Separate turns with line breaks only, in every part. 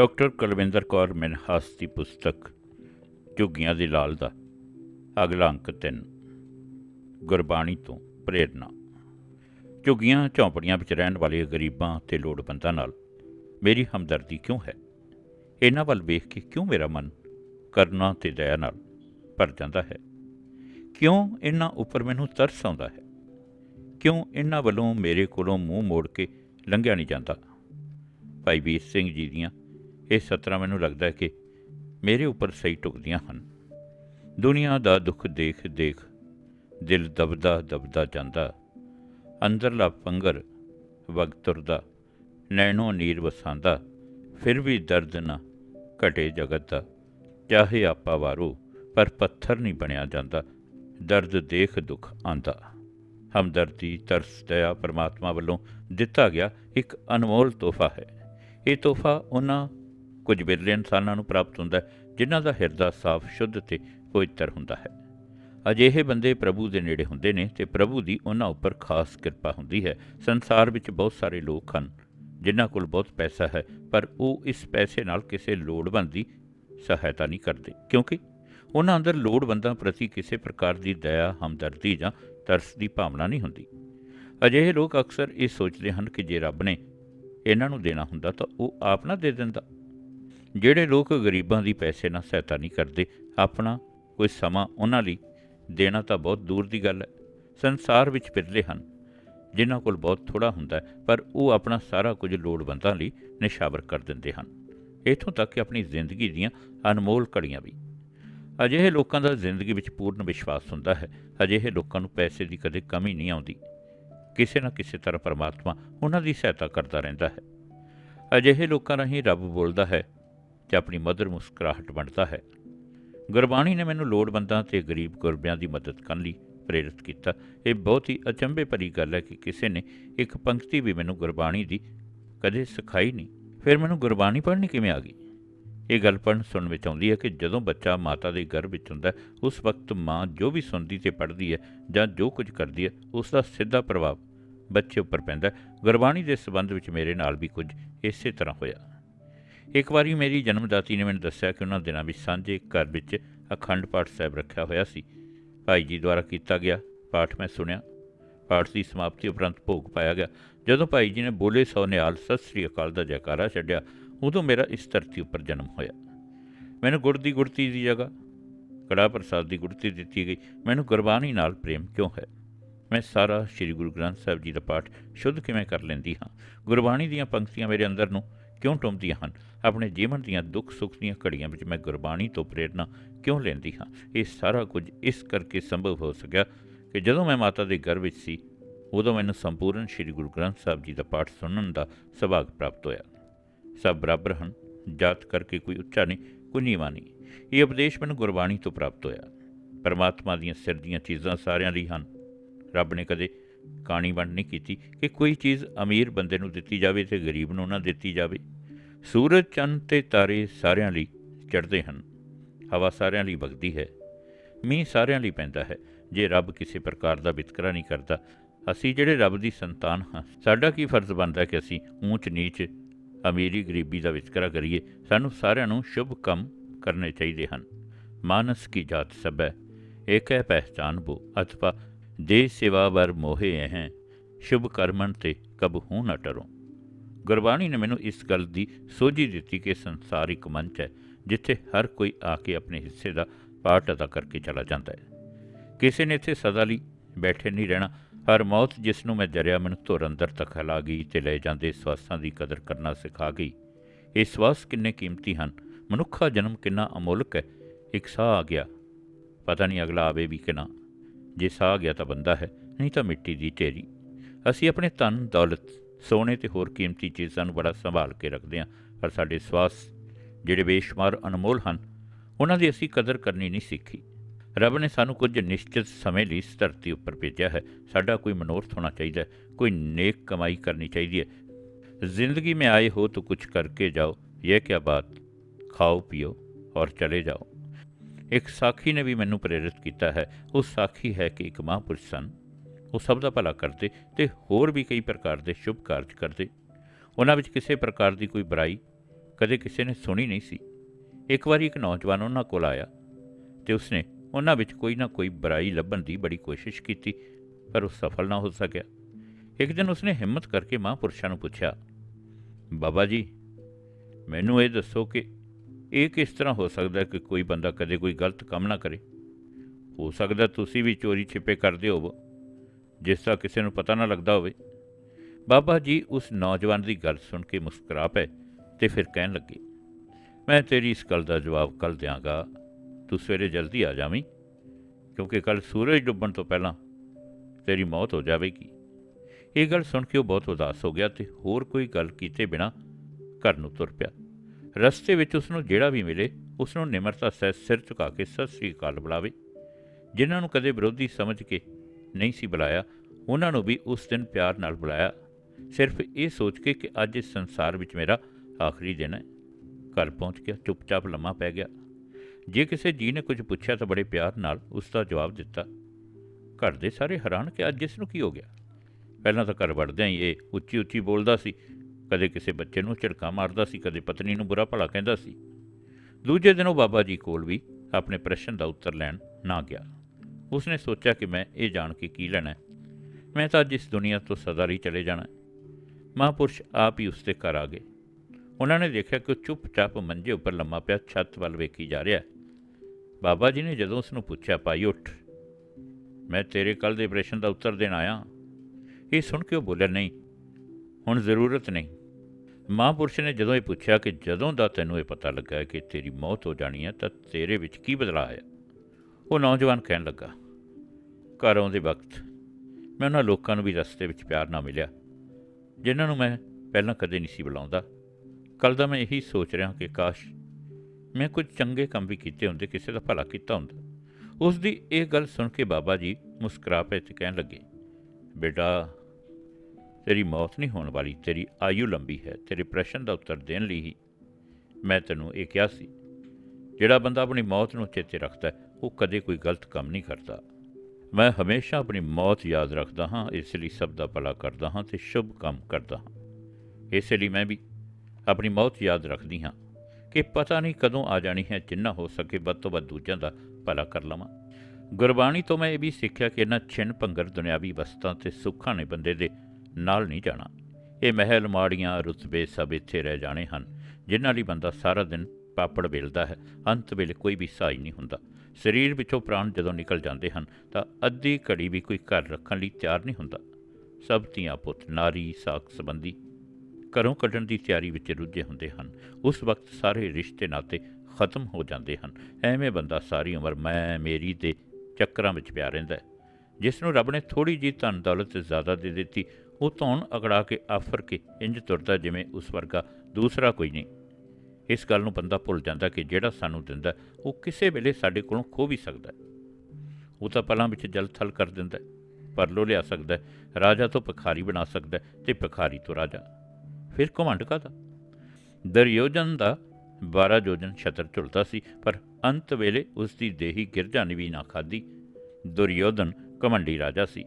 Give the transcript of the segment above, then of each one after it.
Doctor Kulwinder Kaur Minhas ਦੀ ਪੁਸਤਕ ਝੁੱਗੀਆਂ ਦੇ ਲਾਲ ਦਾ ਅਗਲਾ ਅੰਕ 3 ਗੁਰਬਾਣੀ ਤੋਂ ਪ੍ਰੇਰਨਾ ਝੁੱਗੀਆਂ ਝੌਂਪੜੀਆਂ ਵਿੱਚ ਰਹਿਣ ਵਾਲੇ ਗਰੀਬਾਂ ਤੇ ਲੋੜਵੰਦਾਂ ਨਾਲ ਮੇਰੀ ਹਮਦਰਦੀ ਕਿਉਂ ਹੈ? ਇਹਨਾਂ ਵੱਲ ਵੇਖ ਕੇ ਕਿਉਂ ਮੇਰਾ ਮਨ ਕਰਨਾ ਤੇ ਦਇਆ ਨਾਲ ਭਰ ਜਾਂਦਾ ਹੈ? ਕਿਉਂ ਇਹਨਾਂ ਉੱਪਰ ਮੈਨੂੰ ਤਰਸ ਆਉਂਦਾ ਹੈ? ਕਿਉਂ ਇਹਨਾਂ ਵੱਲੋਂ ਮੇਰੇ ਕੋਲੋਂ ਮੂੰਹ ਮੋੜ ਕੇ ਲੰਘਿਆ ਨਹੀਂ ਜਾਂਦਾ? ਭਾਈ ਵੀਰ ਸਿੰਘ ਜੀ ਦੀਆਂ ਇਹ ਸਤਰਾਂ ਮੈਨੂੰ ਲੱਗਦਾ ਹੈ ਕਿ ਮੇਰੇ ਉੱਪਰ ਸਹੀ ਟੁਕਦੀਆਂ ਹਨ। ਦੁਨੀਆ ਦਾ ਦੁੱਖ ਦੇਖ ਦੇਖ ਦਿਲ ਦਬਦਾ ਦਬਦਾ ਜਾਂਦਾ, ਅੰਦਰਲਾ ਪੰਗਰ ਵਗ ਤੁਰਦਾ, ਨੈਣੋ ਨੀਰ ਵਸਾਂਦਾ, ਫਿਰ ਵੀ ਦਰਦ ਨਾ ਘਟੇ ਜਗਤ ਦਾ। ਚਾਹੇ ਆਪਾ ਵਾਰੋ, ਪਰ ਪੱਥਰ ਨਹੀਂ ਬਣਿਆ ਜਾਂਦਾ, ਦਰਦ ਦੇਖ ਦੁੱਖ ਆਂਦਾ। ਹਮਦਰਦੀ, ਤਰਸ, ਦਇਆ ਪਰਮਾਤਮਾ ਵੱਲੋਂ ਦਿੱਤਾ ਗਿਆ ਇੱਕ ਅਨਮੋਲ ਤੋਹਫਾ ਹੈ। ਇਹ ਤੋਹਫਾ ਉਹਨਾਂ ਕੁਝ ਬਿਰਲੇ ਇਨਸਾਨਾਂ ਨੂੰ ਪ੍ਰਾਪਤ ਹੁੰਦਾ ਹੈ, ਜਿਨ੍ਹਾਂ ਦਾ ਹਿਰਦਾ ਸਾਫ਼, ਸ਼ੁੱਧ ਤੇ ਪਵਿੱਤਰ ਹੁੰਦਾ ਹੈ। ਅਜਿਹੇ ਬੰਦੇ ਪ੍ਰਭੂ ਦੇ ਨੇੜੇ ਹੁੰਦੇ ਨੇ ਤੇ ਪ੍ਰਭੂ ਦੀ ਉਹਨਾਂ ਉੱਪਰ ਖਾਸ ਕਿਰਪਾ ਹੁੰਦੀ ਹੈ। ਸੰਸਾਰ ਵਿੱਚ ਬਹੁਤ ਸਾਰੇ ਲੋਕ ਹਨ, ਜਿਨ੍ਹਾਂ ਕੋਲ ਬਹੁਤ ਪੈਸਾ ਹੈ, ਪਰ ਉਹ ਇਸ ਪੈਸੇ ਨਾਲ ਕਿਸੇ ਲੋੜਵੰਦ ਦੀ ਸਹਾਇਤਾ ਨਹੀਂ ਕਰਦੇ। ਕਿਉਂਕਿ ਉਹਨਾਂ ਅੰਦਰ ਲੋੜਵੰਦਾਂ ਪ੍ਰਤੀ ਕਿਸੇ ਪ੍ਰਕਾਰ ਦੀ ਦਇਆ, ਹਮਦਰਦੀ ਜਾਂ ਤਰਸ ਦੀ ਭਾਵਨਾ ਨਹੀਂ ਹੁੰਦੀ। ਅਜਿਹੇ ਲੋਕ ਅਕਸਰ ਇਹ ਸੋਚਦੇ ਹਨ ਕਿ ਜੇ ਰੱਬ ਨੇ ਇਹਨਾਂ ਨੂੰ ਦੇਣਾ ਹੁੰਦਾ ਤਾਂ ਉਹ ਆਪ ਨਾ ਦੇ ਦਿੰਦਾ। ਜਿਹੜੇ ਲੋਕ ਗਰੀਬਾਂ ਦੀ ਪੈਸੇ ਨਾਲ ਸਹਾਇਤਾ ਨਹੀਂ ਕਰਦੇ, ਆਪਣਾ ਕੋਈ ਸਮਾਂ ਉਹਨਾਂ ਲਈ ਦੇਣਾ ਤਾਂ ਬਹੁਤ ਦੂਰ ਦੀ ਗੱਲ ਹੈ। ਸੰਸਾਰ ਵਿੱਚ ਫਿਰਲੇ ਹਨ, ਜਿਨ੍ਹਾਂ ਕੋਲ ਬਹੁਤ ਥੋੜਾ ਹੁੰਦਾ ਪਰ ਉਹ ਆਪਣਾ ਸਾਰਾ ਕੁਝ ਲੋੜਵੰਦਾਂ ਲਈ ਨਿਸ਼ਾਵਰ ਕਰ ਦਿੰਦੇ ਹਨ। ਇਥੋਂ ਤੱਕ ਕਿ ਆਪਣੀ ਜ਼ਿੰਦਗੀ ਦੀਆਂ ਅਨਮੋਲ ਘੜੀਆਂ ਵੀ। ਅਜਿਹੇ ਲੋਕਾਂ ਦਾ ਜ਼ਿੰਦਗੀ ਵਿੱਚ ਪੂਰਨ ਵਿਸ਼ਵਾਸ ਹੁੰਦਾ ਹੈ, ਅਜਿਹੇ ਲੋਕਾਂ ਨੂੰ ਪੈਸੇ ਦੀ ਕਦੇ ਕਮੀ ਨਹੀਂ ਆਉਂਦੀ। ਕਿਸੇ ਨਾ ਕਿਸੇ ਤਰ੍ਹਾਂ ਪਰਮਾਤਮਾ ਉਹਨਾਂ ਦੀ ਸਹਾਇਤਾ ਕਰਦਾ ਰਹਿੰਦਾ ਹੈ। ਅਜਿਹੇ ਲੋਕਾਂ ਰਾਹੀਂ ਰੱਬ ਬੋਲਦਾ ਹੈ ਤੇ ਆਪਣੀ ਮਦਰ ਮੁਸਕਰਾਹਟ ਵੰਡਦਾ ਹੈ। ਗੁਰਬਾਣੀ ਨੇ ਮੈਨੂੰ ਲੋੜਵੰਦਾਂ ਤੇ ਗਰੀਬ ਗੁਰਬਿਆਂ ਦੀ ਮਦਦ ਕਰਨ ਲਈ ਪ੍ਰੇਰਿਤ ਕੀਤਾ। ਇਹ ਬਹੁਤ ਹੀ ਅਚੰਭੇ ਭਰੀ ਗੱਲ ਹੈ ਕਿ ਕਿਸੇ ਨੇ ਇੱਕ ਪੰਕਤੀ ਵੀ ਮੈਨੂੰ ਗੁਰਬਾਣੀ ਦੀ ਕਦੇ ਸਿਖਾਈ ਨਹੀਂ। ਫਿਰ ਮੈਨੂੰ ਗੁਰਬਾਣੀ ਪੜ੍ਹਨੀ ਕਿਵੇਂ ਆ ਗਈ? ਇਹ ਗੱਲ ਪੜ੍ਹਨ ਸੁਣਨ ਵਿੱਚ ਆਉਂਦੀ ਹੈ ਕਿ ਜਦੋਂ ਬੱਚਾ ਮਾਤਾ ਦੇ ਗਰਭ ਵਿੱਚ ਹੁੰਦਾ ਉਸ ਵਕਤ ਮਾਂ ਜੋ ਵੀ ਸੁਣਦੀ ਤੇ ਪੜ੍ਹਦੀ ਹੈ ਜਾਂ ਜੋ ਕੁਝ ਕਰਦੀ ਹੈ, ਉਸ ਦਾ ਸਿੱਧਾ ਪ੍ਰਭਾਵ ਬੱਚੇ ਉੱਪਰ ਪੈਂਦਾ ਗੁਰਬਾਣੀ ਦੇ ਸਬੰਧ ਵਿੱਚ ਮੇਰੇ ਨਾਲ ਵੀ ਕੁਝ ਇਸੇ ਤਰ੍ਹਾਂ ਹੋਇਆ। ਇੱਕ ਵਾਰੀ ਮੇਰੀ ਜਨਮਦਾਤੀ ਨੇ ਮੈਨੂੰ ਦੱਸਿਆ ਕਿ ਉਹਨਾਂ ਦਿਨਾਂ ਵਿੱਚ ਸਾਂਝੇ ਘਰ ਵਿੱਚ ਅਖੰਡ ਪਾਠ ਸਾਹਿਬ ਰੱਖਿਆ ਹੋਇਆ ਸੀ। ਭਾਈ ਜੀ ਦੁਆਰਾ ਕੀਤਾ ਗਿਆ ਪਾਠ ਮੈਂ ਸੁਣਿਆ। ਪਾਠ ਦੀ ਸਮਾਪਤੀ ਉਪਰੰਤ ਭੋਗ ਪਾਇਆ ਗਿਆ। ਜਦੋਂ ਭਾਈ ਜੀ ਨੇ ਬੋਲੇ, ਸੋ ਨਿਹਾਲ, ਸਤਿ ਸ੍ਰੀ ਅਕਾਲ ਦਾ ਜੈਕਾਰਾ ਛੱਡਿਆ, ਉਦੋਂ ਮੇਰਾ ਇਸ ਧਰਤੀ ਉੱਪਰ ਜਨਮ ਹੋਇਆ। ਮੈਨੂੰ ਗੁੜ ਦੀ ਗੁੜਤੀ ਦੀ ਜਗ੍ਹਾ ਕੜਾ ਪ੍ਰਸਾਦ ਦੀ ਗੁੜਤੀ ਦਿੱਤੀ ਗਈ। ਮੈਨੂੰ ਗੁਰਬਾਣੀ ਨਾਲ ਪ੍ਰੇਮ ਕਿਉਂ ਹੈ? ਮੈਂ ਸਾਰਾ ਸ੍ਰੀ ਗੁਰੂ ਗ੍ਰੰਥ ਸਾਹਿਬ ਜੀ ਦਾ ਪਾਠ ਸ਼ੁੱਧ ਕਿਵੇਂ ਕਰ ਲੈਂਦੀ ਹਾਂ? ਗੁਰਬਾਣੀ ਦੀਆਂ ਪੰਕਤੀਆਂ ਮੇਰੇ ਅੰਦਰ ਨੂੰ ਕਿਉਂ ਟੁੰਬਦੀਆਂ ਹਨ? ਆਪਣੇ ਜੀਵਨ ਦੀਆਂ ਦੁੱਖ ਸੁੱਖ ਦੀਆਂ ਘੜੀਆਂ ਵਿੱਚ ਮੈਂ ਗੁਰਬਾਣੀ ਤੋਂ ਪ੍ਰੇਰਨਾ ਕਿਉਂ ਲੈਂਦੀ ਹਾਂ? ਇਹ ਸਾਰਾ ਕੁਝ ਇਸ ਕਰਕੇ ਸੰਭਵ ਹੋ ਸਕਿਆ ਕਿ ਜਦੋਂ ਮੈਂ ਮਾਤਾ ਦੇ ਗਰਭ ਵਿੱਚ ਸੀ, ਉਦੋਂ ਮੈਨੂੰ ਸੰਪੂਰਨ ਸ੍ਰੀ ਗੁਰੂ ਗ੍ਰੰਥ ਸਾਹਿਬ ਜੀ ਦਾ ਪਾਠ ਸੁਣਨ ਦਾ ਸੁਭਾਗ ਪ੍ਰਾਪਤ ਹੋਇਆ। ਸਭ ਬਰਾਬਰ ਹਨ, ਜਾਤ ਕਰਕੇ ਕੋਈ ਉੱਚਾ ਨਹੀਂ, ਕੋਈ ਨੀਵਾਂ ਨਹੀਂ। ਇਹ ਉਪਦੇਸ਼ ਮੈਨੂੰ ਗੁਰਬਾਣੀ ਤੋਂ ਪ੍ਰਾਪਤ ਹੋਇਆ। ਪਰਮਾਤਮਾ ਦੀਆਂ ਸਿਰ ਦੀਆਂ ਚੀਜ਼ਾਂ ਸਾਰਿਆਂ ਲਈ ਹਨ। ਰੱਬ ਨੇ ਕਦੇ ਕਾਣੀ ਵੰਡ ਨਹੀਂ ਕੀਤੀ ਕਿ ਕੋਈ ਚੀਜ਼ ਅਮੀਰ ਬੰਦੇ ਨੂੰ ਦਿੱਤੀ ਜਾਵੇ ਤੇ ਗਰੀਬ ਨੂੰ ਨਾ ਦਿੱਤੀ ਜਾਵੇ। ਸੂਰਜ ਚੰਨ ਤੇ ਤਾਰੇ ਸਾਰਿਆਂ ਲਈ ਚੜ੍ਹਦੇ ਹਨ। ਹਵਾ ਸਾਰਿਆਂ ਲਈ ਵਗਦੀ ਹੈ। ਮੀਂਹ ਸਾਰਿਆਂ ਲਈ ਪੈਂਦਾ ਹੈ। ਜੇ ਰੱਬ ਕਿਸੇ ਪ੍ਰਕਾਰ ਦਾ ਵਿਤਕਰਾ ਨਹੀਂ ਕਰਦਾ, ਅਸੀਂ ਜਿਹੜੇ ਰੱਬ ਦੀ ਸੰਤਾਨ ਹਾਂ, ਸਾਡਾ ਕੀ ਫਰਜ਼ ਬਣਦਾ ਕਿ ਅਸੀਂ ਊਂਚ ਨੀਚ ਅਮੀਰੀ ਗਰੀਬੀ ਦਾ ਵਿਤਕਰਾ ਕਰੀਏ? ਸਾਨੂੰ ਸਾਰਿਆਂ ਨੂੰ ਸ਼ੁਭ ਕੰਮ ਕਰਨੇ ਚਾਹੀਦੇ ਹਨ। ਮਾਨਸ ਕੀ ਜਾਤ ਸਭੈ, ਏਕੈ ਪਹਿਚਾਨ ਬੋ। ਅਥਵਾ ਦੇ ਸੇਵਾ ਵਰ ਮੋਹੇ ਹੈ ਸ਼ੁਭ ਕਰਮਨ ਤੇ ਕਬ ਹੂੰ ਨਾ ਟਰੋ। ਗੁਰਬਾਣੀ ਨੇ ਮੈਨੂੰ ਇਸ ਗੱਲ ਦੀ ਸੋਝੀ ਦਿੱਤੀ ਕਿ ਸੰਸਾਰ ਇੱਕ ਮੰਚ ਹੈ, ਜਿੱਥੇ ਹਰ ਕੋਈ ਆ ਕੇ ਆਪਣੇ ਹਿੱਸੇ ਦਾ ਪਾਠ ਅਦਾ ਕਰਕੇ ਚਲਾ ਜਾਂਦਾ ਹੈ। ਕਿਸੇ ਨੇ ਇੱਥੇ ਸਦਾ ਲਈ ਬੈਠੇ ਨਹੀਂ ਰਹਿਣਾ। ਹਰ ਮੌਤ ਜਿਸ ਨੂੰ ਮੈਂ ਜਰਿਆ ਮੈਨੂੰ ਧੁਰ ਅੰਦਰ ਤੱਕ ਹਿਲਾ ਗਈ ਤੇ ਲੈ ਜਾਂਦੇ ਸਵਾਸਾਂ ਦੀ ਕਦਰ ਕਰਨਾ ਸਿਖਾ ਗਈ। ਇਹ ਸਵਾਸ ਕਿੰਨੇ ਕੀਮਤੀ ਹਨ? ਮਨੁੱਖਾ ਜਨਮ ਕਿੰਨਾ ਅਮੋਲਕ ਹੈ? ਇੱਕ ਸਾਹ ਆ ਗਿਆ। ਪਤਾ ਨਹੀਂ ਅਗਲਾ ਆਵੇ ਵੀ ਕਿ ਨਾ। ਜੇ ਸਾਹ ਆ ਗਿਆ ਤਾਂ ਬੰਦਾ ਹੈ, ਨਹੀਂ ਤਾਂ ਮਿੱਟੀ ਦੀ ਢੇਰੀ। ਅਸੀਂ ਆਪਣੇ ਧਨ, ਦੌਲਤ ਸੋਨੇ ਤੇ ਹੋਰ ਕੀਮਤੀ ਚੀਜ਼ਾਂ ਨੂੰ ਬੜਾ ਸੰਭਾਲ ਕੇ ਰੱਖਦੇ ਹਾਂ, ਪਰ ਸਾਡੇ ਸਵਾਸ ਜਿਹੜੇ ਬੇਸ਼ੁਮਾਰ ਅਨਮੋਲ ਹਨ, ਉਹਨਾਂ ਦੀ ਅਸੀਂ ਕਦਰ ਕਰਨੀ ਨਹੀਂ ਸਿੱਖੀ। ਰੱਬ ਨੇ ਸਾਨੂੰ ਕੁਝ ਨਿਸ਼ਚਿਤ ਸਮੇਂ ਲਈ ਇਸ ਧਰਤੀ ਉੱਪਰ ਭੇਜਿਆ ਹੈ। ਸਾਡਾ ਕੋਈ ਮਨੋਰਥ ਹੋਣਾ ਚਾਹੀਦਾ ਕੋਈ ਨੇਕ ਕਮਾਈ ਕਰਨੀ ਚਾਹੀਦੀ ਹੈ। ਜ਼ਿੰਦਗੀ ਮੇ ਆਏ ਹੋ ਤਾਂ ਕੁਝ ਕਰਕੇ ਜਾਓ ਇਹ ਕੀ ਬਾਤ, ਖਾਓ, ਪੀਓ ਔਰ ਚਲੇ ਜਾਓ। ਇੱਕ ਸਾਖੀ ਨੇ ਵੀ ਮੈਨੂੰ ਪ੍ਰੇਰਿਤ ਕੀਤਾ ਹੈ, ਉਹ ਸਾਖੀ ਹੈ ਕਿ ਇੱਕ ਮਹਾਂਪੁਰਸ਼ ਸਨ। ਉਹ ਸਭ ਦਾ ਭਲਾ ਕਰਦੇ ਤੇ ਹੋਰ ਵੀ ਕਈ ਪ੍ਰਕਾਰ ਦੇ ਸ਼ੁਭ ਕਾਰਜ ਕਰਦੇ। ਉਹਨਾਂ ਵਿੱਚ ਕਿਸੇ ਪ੍ਰਕਾਰ ਦੀ ਕੋਈ ਬੁਰਾਈ ਕਦੇ ਕਿਸੇ ਨੇ ਸੁਣੀ ਨਹੀਂ ਸੀ। ਇੱਕ ਵਾਰੀ ਇੱਕ ਨੌਜਵਾਨ ਉਹਨਾਂ ਕੋਲ ਆਇਆ ਤੇ ਉਸਨੇ ਉਹਨਾਂ ਵਿੱਚ ਕੋਈ ਨਾ ਕੋਈ ਬੁਰਾਈ ਲੱਭਣ ਦੀ ਬੜੀ ਕੋਸ਼ਿਸ਼ ਕੀਤੀ, ਪਰ ਉਹ ਸਫਲ ਨਾ ਹੋ ਸਕਿਆ। ਇੱਕ ਦਿਨ ਉਸਨੇ ਹਿੰਮਤ ਕਰਕੇ ਮਹਾਂਪੁਰਸ਼ਾਂ ਨੂੰ ਪੁੱਛਿਆ, ਬਾਬਾ ਜੀ, ਮੈਨੂੰ ਇਹ ਦੱਸੋ ਕਿ ਇਹ ਕਿਸ ਤਰ੍ਹਾਂ ਹੋ ਸਕਦਾ ਕਿ ਕੋਈ ਬੰਦਾ ਕਦੇ ਕੋਈ ਗਲਤ ਕੰਮ ਨਾ ਕਰੇ? ਹੋ ਸਕਦਾ ਤੁਸੀਂ ਵੀ ਚੋਰੀ ਛਿਪੇ ਕਰਦੇ ਹੋਵੋ। ਜਿਸ ਦਾ ਕਿਸੇ ਨੂੰ ਪਤਾ ਨਾ ਲੱਗਦਾ ਹੋਵੇ। ਬਾਬਾ ਜੀ ਉਸ ਨੌਜਵਾਨ ਦੀ ਗੱਲ ਸੁਣ ਕੇ ਮੁਸਕਰਾ ਪਏ ਤੇ ਫਿਰ ਕਹਿਣ ਲੱਗੇ, ਮੈਂ ਤੇਰੀ ਇਸ ਗੱਲ ਦਾ ਜਵਾਬ ਕੱਲ ਦਿਆਂਗਾ। ਤੂੰ ਸਵੇਰੇ ਜਲਦੀ ਆ ਜਾਵੀਂ, ਕਿਉਂਕਿ ਕੱਲ ਸੂਰਜ ਡੁੱਬਣ ਤੋਂ ਪਹਿਲਾਂ ਤੇਰੀ ਮੌਤ ਹੋ ਜਾਵੇਗੀ। ਇਹ ਗੱਲ ਸੁਣ ਕੇ ਉਹ ਬਹੁਤ ਉਦਾਸ ਹੋ ਗਿਆ ਤੇ ਹੋਰ ਕੋਈ ਗੱਲ ਕੀਤੇ ਬਿਨਾ ਘਰ ਨੂੰ ਤੁਰ ਪਿਆ। ਰਸਤੇ ਵਿੱਚ ਉਸ ਨੂੰ ਜਿਹੜਾ ਵੀ ਮਿਲੇ, ਉਸ ਨੂੰ ਨਿਮਰਤਾ ਸਹਿ ਸਿਰ ਝੁਕਾ ਕੇ ਸਤਿ ਸ੍ਰੀ ਅਕਾਲ ਬੁਲਾਵੇ, ਜਿਨ੍ਹਾਂ ਨੂੰ ਕਦੇ ਵਿਰੋਧੀ ਸਮਝ ਕੇ ਨਹੀਂ ਸੀ ਬੁਲਾਇਆ, ਉਹਨਾਂ ਨੂੰ ਵੀ ਉਸ ਦਿਨ ਪਿਆਰ ਨਾਲ ਬੁਲਾਇਆ। ਸਿਰਫ ਇਹ ਸੋਚ ਕੇ ਕਿ ਅੱਜ ਇਸ ਸੰਸਾਰ ਵਿੱਚ ਮੇਰਾ ਆਖਰੀ ਦਿਨ ਹੈ। ਘਰ ਪਹੁੰਚ ਗਿਆ, ਚੁੱਪਚਾਪ ਲੰਮਾ ਪੈ ਗਿਆ। ਜੇ ਕਿਸੇ ਜੀ ਨੇ ਕੁਝ ਪੁੱਛਿਆ ਤਾਂ ਬੜੇ ਪਿਆਰ ਨਾਲ ਉਸ ਦਾ ਜਵਾਬ ਦਿੱਤਾ। ਘਰ ਦੇ ਸਾਰੇ ਹੈਰਾਨ ਕਿ ਅੱਜ ਇਸ ਨੂੰ ਕੀ ਹੋ ਗਿਆ? ਪਹਿਲਾਂ ਤਾਂ ਘਰ ਵੜਦਿਆਂ ਹੀ ਇਹ ਉੱਚੀ ਉੱਚੀ ਬੋਲਦਾ ਸੀ। ਕਦੇ ਕਿਸੇ ਬੱਚੇ ਨੂੰ ਝੜਕਾ ਮਾਰਦਾ ਸੀ, ਕਦੇ ਪਤਨੀ ਨੂੰ ਬੁਰਾ ਭਲਾ ਕਹਿੰਦਾ ਸੀ। ਦੂਜੇ ਦਿਨ ਉਹ ਬਾਬਾ ਜੀ ਕੋਲ ਵੀ ਆਪਣੇ ਪ੍ਰਸ਼ਨ ਦਾ ਉੱਤਰ ਲੈਣ ਨਾ ਗਿਆ। ਉਸਨੇ ਸੋਚਿਆ ਕਿ ਮੈਂ ਇਹ ਜਾਣ ਕੇ ਕੀ ਲੈਣਾ ਮੈਂ ਤਾਂ ਅੱਜ ਇਸ ਦੁਨੀਆ ਤੋਂ ਸਦਾ ਲਈ ਚਲੇ ਜਾਣਾ ਹੈ। ਮਹਾਂਪੁਰਸ਼ ਆਪ ਹੀ ਉਸਦੇ ਘਰ ਆ ਗਏ। ਉਹਨਾਂ ਨੇ ਦੇਖਿਆ ਕਿ ਉਹ ਚੁੱਪਚਾਪ ਮੰਜੇ ਉੱਪਰ ਲੰਮਾ ਪਿਆ ਛੱਤ ਵੱਲ ਵੇਖੀ ਜਾ ਰਿਹਾ ਬਾਬਾ ਜੀ ਨੇ ਜਦੋਂ ਉਸ ਨੂੰ ਪੁੱਛਿਆ, ਭਾਈ, ਉੱਠ। ਮੈਂ ਤੇਰੇ ਕੱਲ ਦੇ ਪ੍ਰਸ਼ਨ ਦਾ ਉੱਤਰ ਦੇਣ ਆਇਆ ਇਹ ਸੁਣ ਕੇ ਉਹ ਬੋਲਿਆ, ਨਹੀਂ, ਹੁਣ ਜ਼ਰੂਰਤ ਨਹੀਂ। ਮਹਾਂਪੁਰਸ਼ ਨੇ ਜਦੋਂ ਇਹ ਪੁੱਛਿਆ ਕਿ ਜਦੋਂ ਦਾ ਤੈਨੂੰ ਇਹ ਪਤਾ ਲੱਗਾ ਕਿ ਤੇਰੀ ਮੌਤ ਹੋ ਜਾਣੀ ਹੈ, ਤਾਂ ਤੇਰੇ ਵਿੱਚ ਕੀ ਬਦਲਾਅ ਆਇਆ? ਉਹ ਨੌਜਵਾਨ ਕਹਿਣ ਲੱਗਾ ਘਰ ਆਉਂਦੇ ਵਕਤ ਮੈਂ ਉਹਨਾਂ ਲੋਕਾਂ ਨੂੰ ਵੀ ਰਸਤੇ ਵਿੱਚ ਪਿਆਰ ਨਾ ਮਿਲਿਆ, ਜਿਨ੍ਹਾਂ ਨੂੰ ਮੈਂ ਪਹਿਲਾਂ ਕਦੇ ਨਹੀਂ ਸੀ ਬੁਲਾਉਂਦਾ। ਕੱਲ ਦਾ ਮੈਂ ਇਹੀ ਸੋਚ ਰਿਹਾ ਕਿ ਕਾਸ਼ ਮੈਂ ਕੁਝ ਚੰਗੇ ਕੰਮ ਵੀ ਕੀਤੇ ਹੁੰਦੇ, ਕਿਸੇ ਦਾ ਭਲਾ ਕੀਤਾ ਹੁੰਦਾ। ਉਸ ਦੀ ਇਹ ਗੱਲ ਸੁਣ ਕੇ ਬਾਬਾ ਜੀ ਮੁਸਕਰਾ ਪਏ ਤੇ ਕਹਿਣ ਲੱਗੇ, ਬੇਟਾ, ਤੇਰੀ ਮੌਤ ਨਹੀਂ ਹੋਣ ਵਾਲੀ, ਤੇਰੀ ਆਯੂ ਲੰਬੀ ਹੈ, ਤੇਰੇ ਪ੍ਰਸ਼ਨ ਦਾ ਉੱਤਰ ਦੇਣ ਲਈ ਹੀ ਮੈਂ ਤੈਨੂੰ ਇਹ ਕਿਹਾ ਸੀ। ਜਿਹੜਾ ਬੰਦਾ ਆਪਣੀ ਮੌਤ ਨੂੰ ਚੇਤੇ ਰੱਖਦਾ ਉਹ ਕਦੇ ਕੋਈ ਗਲਤ ਕੰਮ ਨਹੀਂ ਕਰਦਾ। ਮੈਂ ਹਮੇਸ਼ਾ ਆਪਣੀ ਮੌਤ ਯਾਦ ਰੱਖਦਾ ਹਾਂ, ਇਸ ਲਈ ਸਭ ਦਾ ਭਲਾ ਕਰਦਾ ਹਾਂ ਤੇ ਸ਼ੁਭ ਕੰਮ ਕਰਦਾ ਹਾਂ। ਇਸ ਲਈ ਮੈਂ ਵੀ ਆਪਣੀ ਮੌਤ ਯਾਦ ਰੱਖਦੀ ਹਾਂ ਕਿ ਪਤਾ ਨਹੀਂ ਕਦੋਂ ਆ ਜਾਣੀ ਹੈ, ਜਿੰਨਾ ਹੋ ਸਕੇ ਵੱਧ ਤੋਂ ਵੱਧ ਦੂਜਿਆਂ ਦਾ ਭਲਾ ਕਰ ਲਵਾਂ। ਗੁਰਬਾਣੀ ਤੋਂ ਮੈਂ ਇਹ ਵੀ ਸਿੱਖਿਆ ਕਿ ਇਹਨਾਂ ਛਿੰਨ ਭੰਗਰ ਦੁਨਿਆਵੀ ਵਸਤਾਂ ਤੇ ਸੁੱਖਾਂ ਨੇ ਬੰਦੇ ਦੇ ਨਾਲ ਨਹੀਂ ਜਾਣਾ। ਇਹ ਮਹਿਲ ਮਾੜੀਆਂ ਰੁਤਬੇ ਸਭ ਇੱਥੇ ਰਹਿ ਜਾਣੇ ਹਨ, ਜਿਨ੍ਹਾਂ ਲਈ ਬੰਦਾ ਸਾਰਾ ਦਿਨ ਪਾਪੜ ਵੇਲਦਾ ਹੈ, ਅੰਤ ਵੇਲੇ ਕੋਈ ਵੀ ਸਹਾਈ ਨਹੀਂ ਹੁੰਦਾ। ਸਰੀਰ ਵਿੱਚੋਂ ਪ੍ਰਾਣ ਜਦੋਂ ਨਿਕਲ ਜਾਂਦੇ ਹਨ, ਤਾਂ ਅੱਧੀ ਘੜੀ ਵੀ ਕੋਈ ਘਰ ਰੱਖਣ ਲਈ ਤਿਆਰ ਨਹੀਂ ਹੁੰਦਾ। ਸਭ ਧੀਆਂ ਪੁੱਤ, ਨਾਰੀ ਸਾਕ ਸੰਬੰਧੀ ਘਰੋਂ ਕੱਢਣ ਦੀ ਤਿਆਰੀ ਵਿੱਚ ਰੁੱਝੇ ਹੁੰਦੇ ਹਨ। ਉਸ ਵਕਤ ਸਾਰੇ ਰਿਸ਼ਤੇ ਨਾਤੇ ਖਤਮ ਹੋ ਜਾਂਦੇ ਹਨ। ਐਵੇਂ ਬੰਦਾ ਸਾਰੀ ਉਮਰ ਮੈਂ, ਮੇਰੀ ਦੇ ਚੱਕਰਾਂ ਵਿੱਚ ਪਿਆ ਰਹਿੰਦਾ ਹੈ। ਜਿਸ ਨੂੰ ਰੱਬ ਨੇ ਥੋੜੀ ਜੀ ਧਨ, ਦੌਲਤ ਜ਼ਿਆਦਾ ਦੇ ਦਿੱਤੀ, ਉਹ ਧੌਣ ਅਗੜਾ ਕੇ, ਆਫਰ ਕੇ ਇੰਜ ਤੁਰਦਾ ਜਿਵੇਂ ਉਸ ਵਰਗਾ ਦੂਸਰਾ ਕੋਈ ਨਹੀਂ। ਇਸ ਗੱਲ ਨੂੰ ਬੰਦਾ ਭੁੱਲ ਜਾਂਦਾ ਕਿ ਜਿਹੜਾ ਸਾਨੂੰ ਦਿੰਦਾ, ਉਹ ਕਿਸੇ ਵੇਲੇ ਸਾਡੇ ਕੋਲੋਂ ਖੋ ਵੀ ਸਕਦਾ ਉਹ ਤਾਂ ਪਲਾਂ ਵਿੱਚ ਜਲ ਥਲ ਕਰ ਦਿੰਦਾ ਹੈ ਪਰਲੋ ਲਿਆ ਸਕਦਾ ਰਾਜਾ ਤੋਂ ਭਿਖਾਰੀ ਬਣਾ ਸਕਦਾ ਹੈ ਤੇ ਭਿਖਾਰੀ ਤੋਂ ਰਾਜਾ। ਫਿਰ ਘਮੰਡ ਕਾਹਦਾ? ਦਰਯੋਜਨ ਦਾ 12 ਜੋਜਨ ਛਤਰ ਝੁਲਦਾ ਸੀ, ਪਰ ਅੰਤ ਵੇਲੇ ਉਸ ਦੀ ਦੇਹੀ ਗਿਰਜਾ ਵੀ ਨਾ ਖਾਦੀ ਦੁਰਯੋਧਨ ਘਮੰਡੀ ਰਾਜਾ ਸੀ।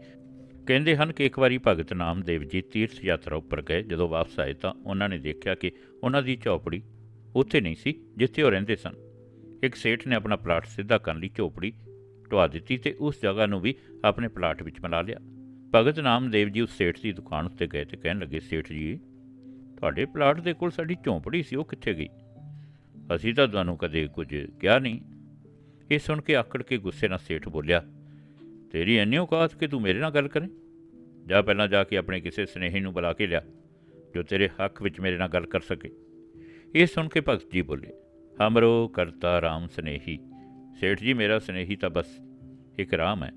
ਕਹਿੰਦੇ ਹਨ ਕਿ ਇੱਕ ਵਾਰੀ ਭਗਤ ਨਾਮਦੇਵ ਜੀ ਤੀਰਥ ਯਾਤਰਾ ਉੱਪਰ ਗਏ। ਜਦੋਂ ਵਾਪਸ ਆਏ ਤਾਂ ਉਹਨਾਂ ਨੇ ਦੇਖਿਆ ਕਿ ਉਹਨਾਂ ਦੀ ਝੌਪੜੀ ਉੱਥੇ ਨਹੀਂ ਸੀ, ਜਿੱਥੇ ਉਹ ਰਹਿੰਦੇ ਸਨ। ਇੱਕ ਸੇਠ ਨੇ ਆਪਣਾ ਪਲਾਟ ਸਿੱਧਾ ਕਰਨ ਲਈ ਝੋਪੜੀ ਢਵਾ ਦਿੱਤੀ ਤੇ ਉਸ ਜਗ੍ਹਾ ਨੂੰ ਵੀ ਆਪਣੇ ਪਲਾਟ ਵਿੱਚ ਮਿਲਾ ਲਿਆ। ਭਗਤ ਨਾਮਦੇਵ ਜੀ ਉਸ ਸੇਠ ਦੀ ਦੁਕਾਨ ਉੱਤੇ ਗਏ ਤੇ ਕਹਿਣ ਲੱਗੇ, ਸੇਠ ਜੀ, ਤੁਹਾਡੇ ਪਲਾਟ ਦੇ ਕੋਲ ਸਾਡੀ ਝੌਂਪੜੀ ਸੀ, ਉਹ ਕਿੱਥੇ ਗਈ? ਅਸੀਂ ਤਾਂ ਤੁਹਾਨੂੰ ਕਦੇ ਕੁਝ ਕਿਹਾ ਨਹੀਂ। ਇਹ ਸੁਣ ਕੇ ਆਕੜ ਕੇ ਗੁੱਸੇ ਨਾਲ ਸੇਠ ਬੋਲਿਆ, ਤੇਰੀ ਇੰਨੀ ਔਕਾਤ ਕਿ ਤੂੰ ਮੇਰੇ ਨਾਲ ਗੱਲ ਕਰੇ? ਜਾ ਪਹਿਲਾਂ ਜਾ ਕੇ ਆਪਣੇ ਕਿਸੇ ਸਨੇਹੀ ਨੂੰ ਬੁਲਾ ਕੇ ਲਿਆ, ਜੋ ਤੇਰੇ ਹੱਕ ਵਿੱਚ ਮੇਰੇ ਨਾਲ ਗੱਲ ਕਰ ਸਕੇ। ਇਹ ਸੁਣ ਕੇ ਭਗਤ ਜੀ ਬੋਲੇ, ਹਮਰੋ ਕਰਤਾ ਰਾਮ ਸਨੇਹੀ, ਸੇਠ ਜੀ ਮੇਰਾ ਸਨੇਹੀ ਤਾਂ ਬਸ ਇੱਕ ਰਾਮ ਹੈ।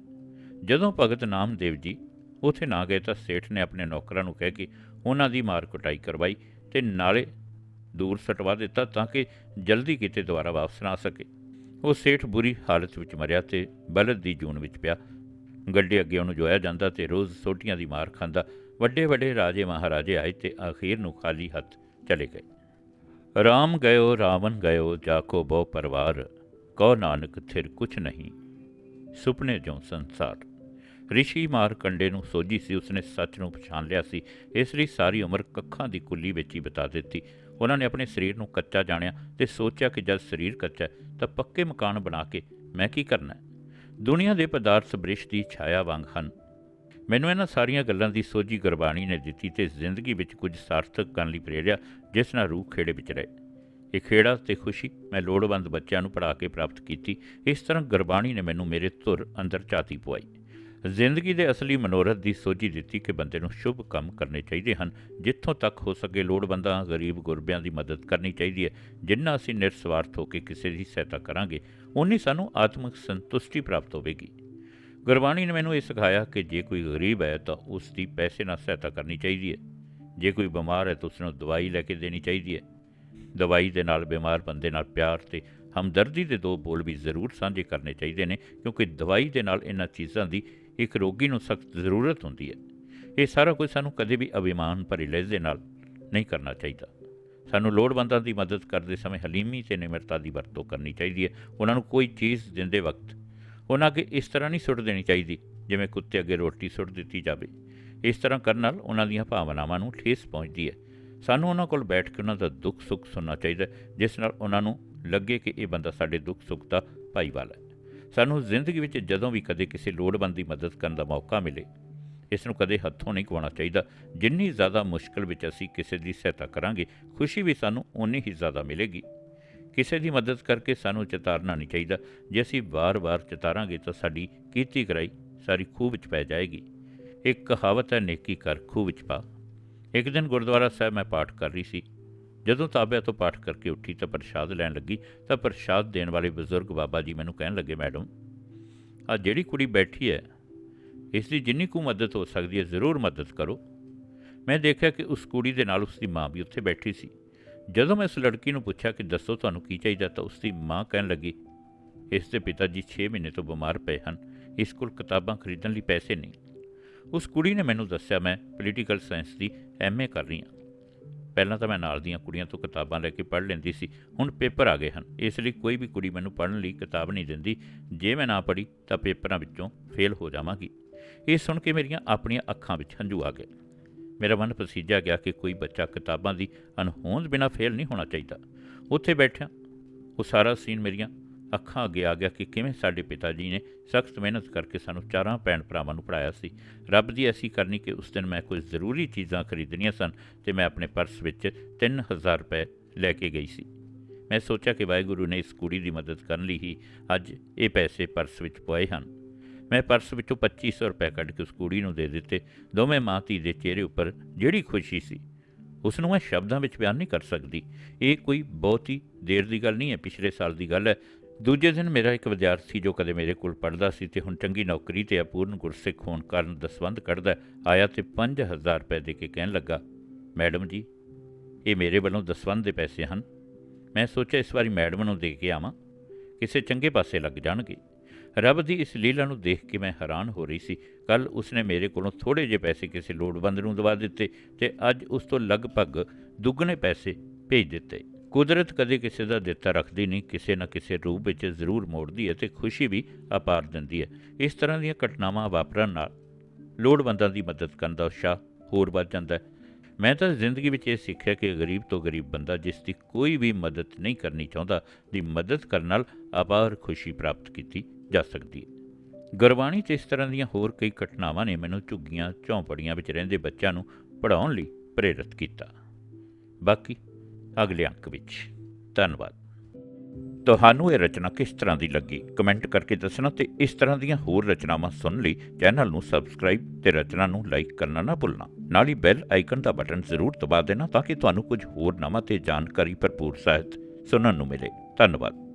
ਜਦੋਂ ਭਗਤ ਨਾਮਦੇਵ ਜੀ ਉੱਥੇ ਨਾ ਗਏ ਤਾਂ ਸੇਠ ਨੇ ਆਪਣੇ ਨੌਕਰਾਂ ਨੂੰ ਕਹਿ ਕੇ ਉਹਨਾਂ ਦੀ ਮਾਰ ਕੁਟਾਈ ਕਰਵਾਈ ਤੇ ਨਾਲੇ ਦੂਰ ਸਟਵਾ ਦਿੱਤਾ ਤਾਂ ਕਿ ਜਲਦੀ ਕਿਤੇ ਦੁਬਾਰਾ ਵਾਪਸ ਨਾ ਆ ਸਕੇ। ਉਹ ਸੇਠ ਬੁਰੀ ਹਾਲਤ ਵਿੱਚ ਮਰਿਆ ਤੇ ਬਲਦ ਦੀ ਜੂਨ ਵਿੱਚ ਪਿਆ। ਗੱਡੇ ਅੱਗੇ ਉਹਨੂੰ ਜੋਇਆ ਜਾਂਦਾ ਤੇ ਰੋਜ਼ ਸੋਟੀਆਂ ਦੀ ਮਾਰ ਖਾਂਦਾ। ਵੱਡੇ ਵੱਡੇ ਰਾਜੇ ਮਹਾਰਾਜੇ ਆਏ ਤੇ ਆਖੀਰ ਨੂੰ ਖਾਲੀ ਹੱਥ ਚਲੇ ਗਏ। ਰਾਮ ਗਇਓ, ਰਾਵਣ ਗਇਓ, ਜਾਕੋ ਬਹੁ ਪਰਵਾਰ ਕੋ ਨਾਨਕ ਥਿਰ ਕੁਛ ਨਹੀਂ। ਸੁਪਨੇ ਜੋ ਸੰਸਾਰ। ਰਿਸ਼ੀ ਮਾਰ ਕੰਡੇ ਨੂੰ ਸੋਝੀ ਸੀ, ਉਸਨੇ ਸੱਚ ਨੂੰ ਪਛਾਣ ਲਿਆ ਸੀ। ਇਸ ਲਈ ਸਾਰੀ ਉਮਰ ਕੱਖਾਂ ਦੀ ਕੁੱਲੀ ਵਿੱਚ ਹੀ ਬਿਤਾ ਦਿੱਤੀ। ਉਹਨਾਂ ਨੇ ਆਪਣੇ ਸਰੀਰ ਨੂੰ ਕੱਚਾ ਜਾਣਿਆ ਤੇ ਸੋਚਿਆ ਕਿ ਜਦ ਸਰੀਰ ਕੱਚਾ ਤਾਂ ਪੱਕੇ ਮਕਾਨ ਬਣਾ ਕੇ ਮੈਂ ਕੀ ਕਰਨਾ ਹੈ? ਦੁਨੀਆ ਦੇ ਪਦਾਰਥ ਬ੍ਰਿਸ਼ ਦੀ ਛਾਇਆ ਵਾਂਗ ਹਨ। ਮੈਨੂੰ ਇਹਨਾਂ ਸਾਰੀਆਂ ਗੱਲਾਂ ਦੀ ਸੋਝੀ ਗੁਰਬਾਣੀ ਨੇ ਦਿੱਤੀ ਤੇ ਜ਼ਿੰਦਗੀ ਵਿੱਚ ਕੁਝ ਸਾਰਥਕ ਕਰਨ ਲਈ ਪ੍ਰੇਰਿਆ ਜਿਸ ਨਾਲ ਰੂਹ ਖੇੜੇ ਵਿੱਚ ਰਹੇ। ਇਹ ਖੇੜਾ ਤੇ ਖੁਸ਼ੀ ਮੈਂ ਲੋੜਵੰਦ ਬੱਚਿਆਂ ਨੂੰ ਪੜ੍ਹਾ ਕੇ ਪ੍ਰਾਪਤ ਕੀਤੀ। ਇਸ ਤਰ੍ਹਾਂ ਗੁਰਬਾਣੀ ਨੇ ਮੈਨੂੰ ਮੇਰੇ ਧੁਰ ਅੰਦਰ ਝਾਤੀ ਪਵਾਈ। ਜ਼ਿੰਦਗੀ ਦੇ ਅਸਲੀ ਮਨੋਰਥ ਦੀ ਸੋਝੀ ਦਿੱਤੀ ਕਿ ਬੰਦੇ ਨੂੰ ਸ਼ੁਭ ਕੰਮ ਕਰਨੇ ਚਾਹੀਦੇ ਹਨ। ਜਿੱਥੋਂ ਤੱਕ ਹੋ ਸਕੇ ਲੋੜਵੰਦਾਂ, ਗਰੀਬ ਗੁਰਬਿਆਂ ਦੀ ਮਦਦ ਕਰਨੀ ਚਾਹੀਦੀ ਹੈ। ਜਿੰਨਾ ਅਸੀਂ ਨਿਰਸਵਾਰਥ ਹੋ ਕੇ ਕਿਸੇ ਦੀ ਸਹਾਇਤਾ ਕਰਾਂਗੇ ਉਨੀ ਸਾਨੂੰ ਆਤਮਿਕ ਸੰਤੁਸ਼ਟੀ ਪ੍ਰਾਪਤ ਹੋਵੇਗੀ। ਗੁਰਬਾਣੀ ਨੇ ਮੈਨੂੰ ਇਹ ਸਿਖਾਇਆ ਕਿ ਜੇ ਕੋਈ ਗਰੀਬ ਹੈ ਤਾਂ ਉਸ ਦੀ ਪੈਸੇ ਨਾਲ ਸਹਾਇਤਾ ਕਰਨੀ ਚਾਹੀਦੀ ਹੈ। ਜੇ ਕੋਈ ਬਿਮਾਰ ਹੈ ਤਾਂ ਉਸ ਨੂੰ ਦਵਾਈ ਲੈ ਕੇ ਦੇਣੀ ਚਾਹੀਦੀ ਹੈ। ਦਵਾਈ ਦੇ ਨਾਲ ਬਿਮਾਰ ਬੰਦੇ ਨਾਲ ਪਿਆਰ ਤੇ ਹਮਦਰਦੀ ਦੇ ਦੋ ਬੋਲ ਵੀ ਜ਼ਰੂਰ ਸਾਂਝੇ ਕਰਨੇ ਚਾਹੀਦੇ ਨੇ, ਕਿਉਂਕਿ ਦਵਾਈ ਦੇ ਨਾਲ ਇਹਨਾਂ ਚੀਜ਼ਾਂ ਦੀ ਇੱਕ ਰੋਗੀ ਨੂੰ ਸਖਤ ਜ਼ਰੂਰਤ ਹੁੰਦੀ ਹੈ। ਇਹ ਸਾਰਾ ਕੁਝ ਸਾਨੂੰ ਕਦੇ ਵੀ ਅਭਿਮਾਨ ਭਰੀ ਲਹਿਜ਼ੇ ਨਾਲ ਨਹੀਂ ਕਰਨਾ ਚਾਹੀਦਾ। ਸਾਨੂੰ ਲੋੜਵੰਦਾਂ ਦੀ ਮਦਦ ਕਰਦੇ ਸਮੇਂ ਹਲੀਮੀ ਤੇ ਨਿਮਰਤਾ ਦੀ ਵਰਤੋਂ ਕਰਨੀ ਚਾਹੀਦੀ ਹੈ। ਉਹਨਾਂ ਨੂੰ ਕੋਈ ਚੀਜ਼ ਦਿੰਦੇ ਵਕਤ ਉਹਨਾਂ ਅੱਗੇ ਇਸ ਤਰ੍ਹਾਂ ਨਹੀਂ ਸੁੱਟ ਦੇਣੀ ਚਾਹੀਦੀ, ਜਿਵੇਂ ਕੁੱਤੇ ਅੱਗੇ ਰੋਟੀ ਸੁੱਟ ਦਿੱਤੀ ਜਾਵੇ। ਇਸ ਤਰ੍ਹਾਂ ਕਰਨ ਨਾਲ ਉਹਨਾਂ ਦੀਆਂ ਭਾਵਨਾਵਾਂ ਨੂੰ ਠੇਸ ਪਹੁੰਚਦੀ ਹੈ। ਸਾਨੂੰ ਉਹਨਾਂ ਕੋਲ ਬੈਠ ਕੇ ਉਹਨਾਂ ਦਾ ਦੁੱਖ ਸੁੱਖ ਸੁਣਨਾ ਚਾਹੀਦਾ ਜਿਸ ਨਾਲ ਉਹਨਾਂ ਨੂੰ ਲੱਗੇ ਕਿ ਇਹ ਬੰਦਾ ਸਾਡੇ ਦੁੱਖ ਸੁੱਖ ਦਾ ਭਾਈਵਾਲ ਹੈ। ਸਾਨੂੰ ਜ਼ਿੰਦਗੀ ਵਿੱਚ ਜਦੋਂ ਵੀ ਕਦੇ ਕਿਸੇ ਲੋੜਵੰਦ ਦੀ ਮਦਦ ਕਰਨ ਦਾ ਮੌਕਾ ਮਿਲੇ, ਇਸ ਨੂੰ ਕਦੇ ਹੱਥੋਂ ਨਹੀਂ ਗਵਾਉਣਾ ਚਾਹੀਦਾ। ਜਿੰਨੀ ਜ਼ਿਆਦਾ ਮੁਸ਼ਕਲ ਵਿੱਚ ਅਸੀਂ ਕਿਸੇ ਦੀ ਸਹਾਇਤਾ ਕਰਾਂਗੇ, ਖੁਸ਼ੀ ਵੀ ਸਾਨੂੰ ਓਨੀ ਹੀ ਜ਼ਿਆਦਾ ਮਿਲੇਗੀ। ਕਿਸੇ ਦੀ ਮਦਦ ਕਰਕੇ ਸਾਨੂੰ ਚਿਤਾਰਨਾ ਨਹੀਂ ਚਾਹੀਦਾ। ਜੇ ਅਸੀਂ ਵਾਰ-ਵਾਰ ਚਿਤਾਰਾਂਗੇ ਤਾਂ ਸਾਡੀ ਕੀਤੀ ਕਰਾਈ ਸਾਰੀ ਖੂਹ ਵਿੱਚ ਪੈ ਜਾਏਗੀ। ਇੱਕ ਕਹਾਵਤ ਹੈ, ਨੇਕੀ ਕਰ ਖੂਹ ਵਿੱਚ ਪਾ। ਇੱਕ ਦਿਨ ਗੁਰਦੁਆਰਾ ਸਾਹਿਬ ਮੈਂ ਪਾਠ ਕਰ ਰਹੀ ਸੀ। ਜਦੋਂ ਤਾਬਿਆ ਤੋਂ ਪਾਠ ਕਰਕੇ ਉੱਠੀ ਤਾਂ ਪ੍ਰਸ਼ਾਦ ਲੈਣ ਲੱਗੀ, ਤਾਂ ਪ੍ਰਸ਼ਾਦ ਦੇਣ ਵਾਲੇ ਬਜ਼ੁਰਗ ਬਾਬਾ ਜੀ ਮੈਨੂੰ ਕਹਿਣ ਲੱਗੇ, ਮੈਡਮ ਆ ਜਿਹੜੀ ਕੁੜੀ ਬੈਠੀ ਹੈ, ਇਸ ਦੀ ਜਿੰਨੀ ਕੁ ਮਦਦ ਹੋ ਸਕਦੀ ਹੈ, ਜ਼ਰੂਰ ਮਦਦ ਕਰੋ। ਮੈਂ ਦੇਖਿਆ ਕਿ ਉਸ ਕੁੜੀ ਦੇ ਨਾਲ ਉਸ ਦੀ ਮਾਂ ਵੀ ਉੱਥੇ ਬੈਠੀ ਸੀ। ਜਦੋਂ ਮੈਂ ਇਸ ਲੜਕੀ ਨੂੰ ਪੁੱਛਿਆ ਕਿ ਦੱਸੋ ਤੁਹਾਨੂੰ ਕੀ ਚਾਹੀਦਾ, ਤਾਂ ਉਸ ਦੀ ਮਾਂ ਕਹਿਣ ਲੱਗੀ, ਇਸ ਦੇ ਪਿਤਾ ਜੀ 6 ਮਹੀਨੇ ਤੋਂ ਬਿਮਾਰ ਪਏ ਹਨ, ਇਸ ਕੋਲ ਕਿਤਾਬਾਂ ਖਰੀਦਣ ਲਈ ਪੈਸੇ ਨਹੀਂ। ਉਸ ਕੁੜੀ ਨੇ ਮੈਨੂੰ ਦੱਸਿਆ, ਮੈਂ ਪੋਲੀਟੀਕਲ ਸਾਇੰਸ ਦੀ ਐਮਏ ਕਰ ਰਹੀ ਹਾਂ। ਪਹਿਲਾਂ ਤਾਂ ਮੈਂ ਨਾਲ ਦੀਆਂ ਕੁੜੀਆਂ ਤੋਂ ਕਿਤਾਬਾਂ ਲੈ ਕੇ ਪੜ੍ਹ ਲੈਂਦੀ ਸੀ, ਹੁਣ ਪੇਪਰ ਆ ਗਏ ਹਨ। ਇਸ ਲਈ ਕੋਈ ਵੀ ਕੁੜੀ ਮੈਨੂੰ ਪੜ੍ਹਨ ਲਈ ਕਿਤਾਬ ਨਹੀਂ ਦਿੰਦੀ। ਜੇ ਮੈਂ ਨਾ ਪੜ੍ਹੀ, ਤਾਂ ਪੇਪਰਾਂ ਵਿੱਚੋਂ ਫੇਲ ਹੋ ਜਾਵਾਂਗੀ। ਇਹ ਸੁਣ ਕੇ ਮੇਰੀਆਂ ਆਪਣੀਆਂ ਅੱਖਾਂ ਵਿੱਚ ਹੰਝੂ ਆ ਗਏ। ਮੇਰਾ ਮਨ ਪਸੀਜਾ ਗਿਆ ਕਿ ਕੋਈ ਬੱਚਾ ਕਿਤਾਬਾਂ ਦੀ ਅਣਹੋਂਦ ਬਿਨਾਂ ਫੇਲ ਨਹੀਂ ਹੋਣਾ ਚਾਹੀਦਾ। ਉੱਥੇ ਬੈਠਿਆ, ਉਹ ਸਾਰਾ ਸੀਨ ਮੇਰੀਆਂ ਅੱਖਾਂ ਅੱਗੇ ਆ ਗਿਆ ਕਿ ਕਿਵੇਂ ਸਾਡੇ ਪਿਤਾ ਜੀ ਨੇ ਸਖਤ ਮਿਹਨਤ ਕਰਕੇ ਸਾਨੂੰ ਚਾਰਾਂ ਭੈਣ ਭਰਾਵਾਂ ਨੂੰ ਪੜਾਇਆ ਸੀ। ਰੱਬ ਦੀ ਐਸੀ ਕਰਨੀ ਕਿ ਉਸ ਦਿਨ ਮੈਂ ਕੁਝ ਜ਼ਰੂਰੀ ਚੀਜ਼ਾਂ ਖਰੀਦਣੀਆਂ ਸਨ ਤੇ ਮੈਂ ਆਪਣੇ ਪਰਸ ਵਿੱਚ 3000 ਰੁਪਏ ਲੈ ਕੇ ਗਈ ਸੀ। ਮੈਂ ਸੋਚਿਆ ਕਿ ਵਾਹਿਗੁਰੂ ਨੇ ਇਸ ਕੁੜੀ ਦੀ ਮਦਦ ਕਰਨ ਲਈ ਹੀ ਅੱਜ ਇਹ ਪੈਸੇ ਪਰਸ ਵਿੱਚ ਪਏ ਹਨ। ਮੈਂ ਪਰਸ ਵਿੱਚੋਂ 2500 ਰੁਪਏ ਕੱਢ ਕੇ ਉਸ ਕੁੜੀ ਨੂੰ ਦੇ ਦਿੱਤੇ। ਦੋਵੇਂ ਮਾਂ ਧੀ ਦੇ ਚਿਹਰੇ ਉੱਪਰ ਜਿਹੜੀ ਖੁਸ਼ੀ ਸੀ ਉਸ ਨੂੰ ਮੈਂ ਸ਼ਬਦਾਂ ਵਿੱਚ ਬਿਆਨ ਨਹੀਂ ਕਰ ਸਕਦੀ। ਇਹ ਕੋਈ ਬਹੁਤ ਹੀ ਦੇਰ ਦੀ ਗੱਲ ਨਹੀਂ ਹੈ ਪਿਛਲੇ ਸਾਲ ਦੀ ਗੱਲ ਹੈ। ਦੂਜੇ ਦਿਨ ਮੇਰਾ ਇੱਕ ਵਿਦਿਆਰਥੀ ਜੋ ਕਦੇ ਮੇਰੇ ਕੋਲ ਪੜ੍ਹਦਾ ਸੀ ਤੇ ਹੁਣ ਚੰਗੀ ਨੌਕਰੀ ਤੇ ਅਪੂਰਨ ਗੁਰਸਿੱਖ ਹੋਣ ਕਾਰਨ ਦਸਵੰਧ ਕੱਢਦਾ ਹੈ, ਆਇਆ ਤੇ 5000 ਰੁਪਏ ਦੇ ਕੇ ਕਹਿਣ ਲੱਗਾ ਮੈਡਮ ਜੀ ਇਹ ਮੇਰੇ ਵੱਲੋਂ ਦਸਵੰਧ ਦੇ ਪੈਸੇ ਹਨ। ਮੈਂ ਸੋਚਿਆ ਇਸ ਵਾਰੀ ਮੈਡਮ ਨੂੰ ਦੇ ਕੇ ਆਵਾਂ। ਕਿਸੇ ਚੰਗੇ ਪਾਸੇ ਲੱਗ ਜਾਣਗੇ। ਰੱਬ ਦੀ ਇਸ ਲੀਲਾ ਨੂੰ ਦੇਖ ਕੇ ਮੈਂ ਹੈਰਾਨ ਹੋ ਰਹੀ ਸੀ। ਕੱਲ ਉਸਨੇ ਮੇਰੇ ਕੋਲੋਂ ਥੋੜੇ ਜਿਹੇ ਪੈਸੇ ਕਿਸੇ ਲੋੜਵੰਦ ਨੂੰ ਦਵਾ ਦਿੱਤੇ ਤੇ ਅੱਜ ਉਸ ਤੋਂ ਲਗਭਗ ਦੁੱਗਣੇ ਪੈਸੇ ਭੇਜ ਦਿੱਤੇ। ਕੁਦਰਤ ਕਦੇ ਕਿਸੇ ਦਾ ਦਿੱਤਾ ਰੱਖਦੀ ਨਹੀਂ, ਕਿਸੇ ਨਾ ਕਿਸੇ ਰੂਪ ਵਿੱਚ ਜ਼ਰੂਰ ਮੋੜਦੀ ਹੈ ਤੇ ਖੁਸ਼ੀ ਵੀ ਅਪਾਰ ਦਿੰਦੀ ਹੈ। ਇਸ ਤਰ੍ਹਾਂ ਦੀਆਂ ਘਟਨਾਵਾਂ ਵਾਪਰਨ ਨਾਲ ਲੋੜਵੰਦਾਂ ਦੀ ਮਦਦ ਕਰਨ ਦਾ ਉਤਸ਼ਾਹ ਹੋਰ ਵੱਧ ਜਾਂਦਾ ਹੈ। ਮੈਂ ਤਾਂ ਜ਼ਿੰਦਗੀ ਵਿੱਚ ਇਹ ਸਿੱਖਿਆ ਕਿ ਗਰੀਬ ਤੋਂ ਗਰੀਬ ਬੰਦਾ ਜਿਸ ਦੀ ਕੋਈ ਵੀ ਮਦਦ ਨਹੀਂ ਕਰਨੀ ਚਾਹੁੰਦਾ, ਦੀ ਮਦਦ ਕਰਨ ਨਾਲ ਅਪਾਰ ਖੁਸ਼ੀ ਪ੍ਰਾਪਤ ਕੀਤੀ। ਜਾ ਸਕਦੀ ਹੈ। ਗੁਰਬਾਣੀ 'ਚ ਇਸ ਤਰ੍ਹਾਂ ਦੀਆਂ ਹੋਰ ਕਈ ਘਟਨਾਵਾਂ ਨੇ ਮੈਨੂੰ ਝੁੱਗੀਆਂ, ਝੌਂਪੜੀਆਂ ਵਿੱਚ ਰਹਿੰਦੇ ਬੱਚਿਆਂ ਨੂੰ ਪੜ੍ਹਾਉਣ ਲਈ ਪ੍ਰੇਰਿਤ ਕੀਤਾ। ਬਾਕੀ ਅਗਲੇ ਅੰਕ ਵਿੱਚ। ਧੰਨਵਾਦ। ਤੁਹਾਨੂੰ ਇਹ ਰਚਨਾ ਕਿਸ ਤਰ੍ਹਾਂ ਦੀ ਲੱਗੀ? ਕਮੈਂਟ ਕਰਕੇ ਦੱਸਣਾ ਤੇ ਇਸ ਤਰ੍ਹਾਂ ਦੀਆਂ ਹੋਰ ਰਚਨਾਵਾਂ ਸੁਣਨ ਲਈ ਚੈਨਲ ਨੂੰ ਸਬਸਕ੍ਰਾਈਬ ਤੇ ਰਚਨਾ ਨੂੰ ਲਾਈਕ ਕਰਨਾ ਨਾ ਭੁੱਲਣਾ। ਨਾਲ ਹੀ ਬੈਲ ਆਈਕਨ ਦਾ ਬਟਨ ਜ਼ਰੂਰ ਦਬਾ ਦੇਣਾ ਤਾਂ ਕਿ ਤੁਹਾਨੂੰ ਕੁਝ ਹੋਰ ਨਵਾਂ ਤੇ ਜਾਣਕਾਰੀ ਭਰਪੂਰ ਸਾਹਿਤ ਸੁਣਨ ਨੂੰ ਮਿਲੇ। ਧੰਨਵਾਦ।